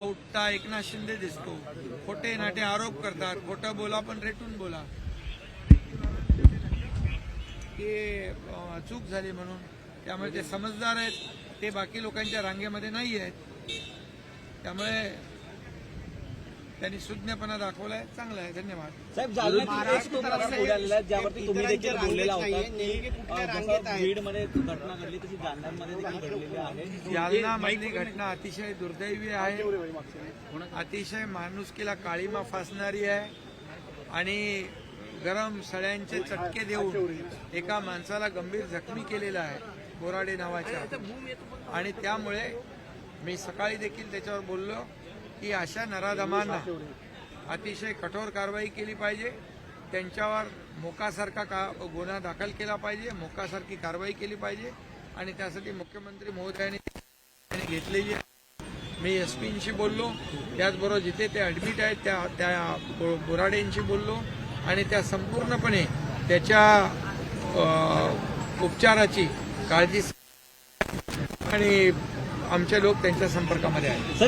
उठता एकनाथ शिंदे दिसतो. खोटे नाटे आरोप करतात. खोटं बोला पण रेटून बोला. ते चूक झाली म्हणून. त्यामुळे ते समजदार आहेत. ते बाकी लोकांच्या रांगेमध्ये नाही आहेत त्यामुळे त्यांनी सुज्ञपणा दाखवलाय चांगला आहे धन्यवाद. साहेब आहे ज्यावरती तुम्ही देखील बोललेला होता बीडमध्ये घटना घडली तशी जालन्यामध्ये घडलेली आहे. जालना घटना अतिशय दुर्दैवी आहे. अतिशय माणुसकीला काळीमा फासणारी आहे. आणि गरम सळ्यांचे चटके देऊन एका माणसाला गंभीर जखमी केलेला आहे बोराडे नावाच्या. आणि त्यामुळे मी सकाळी देखील त्याच्यावर बोललो. की अशा नराधमांना अतिशय कठोर कारवाई केली पाहिजे. त्यांच्यावर मोकासारखा का गुन्हा दाखल केला पाहिजे मोकासारखी कारवाई केली पाहिजे. आणि त्यासाठी मुख्यमंत्री महोदयांनी घेतलेली मी एस पींशी बोललो त्याचबरोबर जिथे ते ॲडमिट आहेत त्या त्या बो- बोराडेंशी बोललो. आणि त्या संपूर्णपणे त्याच्या उपचाराची काळजी आणि आमचे लोक त्यांच्या संपर्कामध्ये आहेत.